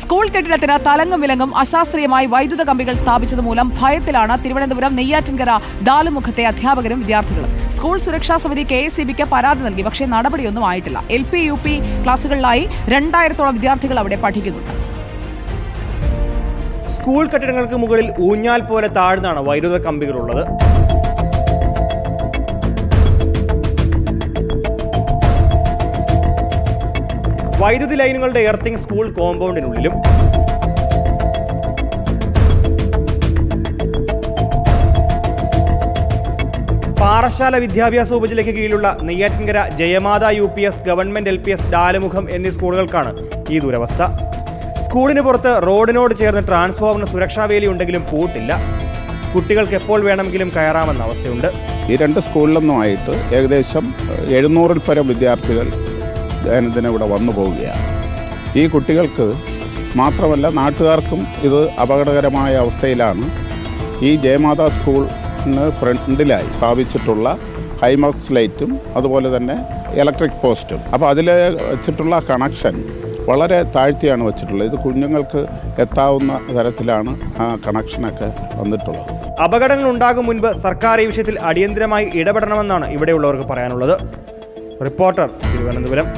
School കെട്ടിടത്തിന് തലങ്ങും വിലങ്ങും അശാസ്ത്രീയമായി വൈദ്യുത കമ്പികൾ സ്ഥാപിച്ചത് മൂലം ഭയത്തിലാണ് തിരുവനന്തപുരം നെയ്യാറ്റിൻകര ഡാലുമുഖത്തെ അധ്യാപകരും വിദ്യാർത്ഥികളും. സ്കൂൾ സുരക്ഷാ സമിതി കെ എസ് പരാതി നൽകി പക്ഷേ നടപടിയൊന്നും ആയിട്ടില്ല. എൽ പി യു പി ക്ലാസുകളിലായി രണ്ടായിരത്തോളം വിദ്യാർത്ഥികൾ അവിടെ പഠിക്കുന്നുണ്ട്. സ്കൂൾ കെട്ടിടങ്ങൾക്ക് മുകളിൽ ഊഞ്ഞാൽ പോലെ താഴ്ന്നാണ് വൈദ്യുത കമ്പികളുള്ളത്. വൈദ്യുതി ലൈനുകളുടെ എർത്തിങ് സ്കൂൾ കോമ്പൗണ്ടിനുള്ളിലും. പാറശാല വിദ്യാഭ്യാസ ഉപജില്ലയ്ക്ക് കീഴിലുള്ള Neyyattinkara Jayamatha U P S government L P S Dalamukham എന്നീ സ്കൂളുകൾക്കാണ് ഈ ദുരവസ്ഥ. സ്കൂളിന് പുറത്ത് റോഡിനോട് ചേർന്ന് ട്രാൻസ്ഫോമറിന് സുരക്ഷാ വേലി ഉണ്ടെങ്കിലും പൂട്ടില്ല. കുട്ടികൾക്ക് എപ്പോൾ വേണമെങ്കിലും കയറാമെന്ന അവസ്ഥയുണ്ട്. ഈ രണ്ട് സ്കൂളിലൊന്നുമായിട്ട് ഏകദേശം എഴുന്നൂറിൽ പരം വിദ്യാർത്ഥികൾ ദൈനംദിനം ഇവിടെ വന്നു പോവുകയാണ്. ഈ കുട്ടികൾക്ക് മാത്രമല്ല നാട്ടുകാർക്കും ഇത് അപകടകരമായ അവസ്ഥയിലാണ്. ഈ ജയമാതാ സ്കൂളിന് ഫ്രണ്ടിലായി സ്ഥാപിച്ചിട്ടുള്ള ഹൈമോക്സ് ലൈറ്റും അതുപോലെ തന്നെ ഇലക്ട്രിക് പോസ്റ്റും. അപ്പോൾ അതിൽ വെച്ചിട്ടുള്ള കണക്ഷൻ വളരെ താഴ്ത്തിയാണ് വെച്ചിട്ടുള്ളത്. ഇത് കുഞ്ഞുങ്ങൾക്ക് എത്താവുന്ന തരത്തിലാണ് ആ കണക്ഷനൊക്കെ വന്നിട്ടുള്ളത്. അപകടങ്ങൾ ഉണ്ടാകും മുൻപ് സർക്കാർ ഈ വിഷയത്തിൽ അടിയന്തിരമായി ഇടപെടണമെന്നാണ് ഇവിടെയുള്ളവർക്ക് പറയാനുള്ളത്. റിപ്പോർട്ടർ തിരുവനന്തപുരം.